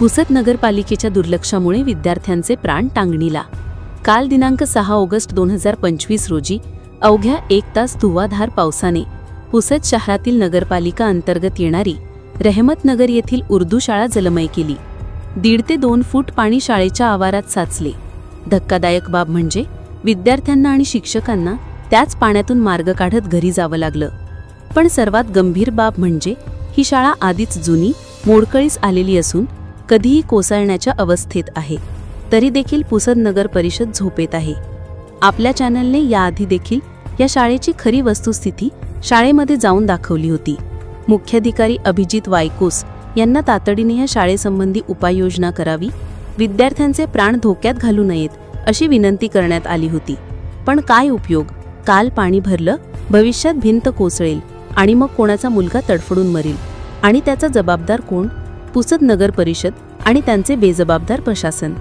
पुसद नगरपालिकेच्या दुर्लक्षामुळे विद्यार्थ्यांचे प्राण टांगणीला. काल दिनांक सहा ऑगस्ट दोन हजार पंचवीस रोजी अवघ्या एक तास धुवाधार पावसाने पुसद शहरातील नगरपालिका अंतर्गत येणारी रहमतनगर येथील उर्दू शाळा जलमय केली. दीड ते दोन फूट पाणी शाळेच्या आवारात साचले. धक्कादायक बाब म्हणजे विद्यार्थ्यांना आणि शिक्षकांना त्याच पाण्यातून मार्ग काढत घरी जावं लागलं. पण सर्वात गंभीर बाब म्हणजे ही शाळा आधीच जुनी मोडकळीस आलेली असून कधीही कोसळण्याच्या अवस्थेत आहे. तरी देखील पुसद नगर परिषद झोपेत आहे. आपल्या चॅनलने याआधी देखील या शाळेची खरी वस्तुस्थिती शाळेमध्ये जाऊन दाखवली होती. मुख्याधिकारी अभिजित वायकोस यांना तातडीने या शाळेसंबंधी उपाययोजना करावी विद्यार्थ्यांचे प्राण धोक्यात घालू नयेत अशी विनंती करण्यात आली होती. पण काय उपयोग? काल पाणी भरलं भविष्यात भिंत कोसळेल आणि मग कोणाचा मुलगा तडफडून मरेल आणि त्याचा जबाबदार कोण? पुसद नगर परिषद आणि त्यांचे बेजबाबदार प्रशासन.